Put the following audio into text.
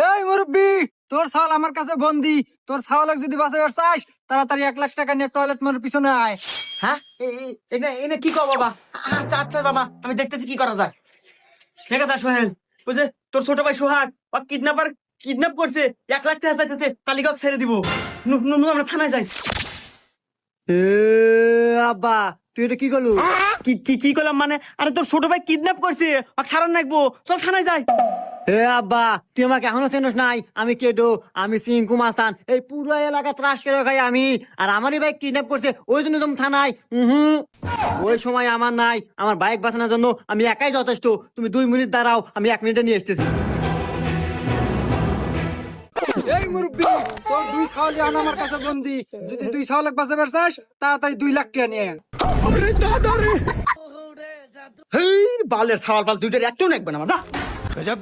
এই মুরব্বি তোর ছাওয়াল আমার কাছে বন্দি। তোর ছাওয়ালক যদি তাড়াতাড়ি এক লাখ টাকা নিয়ে টয়লেট পিছনে আয়। হ্যাঁ? এনে কি কর বাবা? আচ্ছা আচ্ছা বাবা আমি দেখতেছি কি করা যায়। ঠিক আছে সোহেল বুঝলে তোর ছোট ভাই সোহাগ বা কিডন্যাপার কিডন্যাপ করছে এক লাখ টাকা চাইতেছে তালিকা ছেড়ে দিব। নু নু নু, আমরা থানায় যাই। আব্বা তুই এটা কি করলু? কি কি কি করলাম মানে? আরে তোর ছোট ভাই কিডন্যাপ করছে। ওকে সারান রাখব চল থানায় যাই। এ আব্বা তুই আমাকে এখনও চেনস নাই। আমি কেডো? আমি সিংকু মাস্তান এই পুরো এলাকা ত্রাস করে খাই আমি। আর আমারই বাইক কিডন্যাপ করছে ওই জন্য তুমি থানায়। হুম ওই সময় আমার নাই। আমার বাইক বাঁচানোর জন্য আমি একাই যথেষ্ট। তুমি দুই মিনিট দাঁড়াও আমি এক মিনিটে নিয়ে এসতেছি মুরব্বি, তোর দুই ছাওয়াল আন আমার কাছে বন্দি। যদি দুই ছাওয়ালক বাঁচাবার চাস তাড়াতাড়ি দুই লাখ টাকা নিয়ে। হেই, বালের সাওয়াল বাল দুইটার একটাও নেকবে না আমার, যা।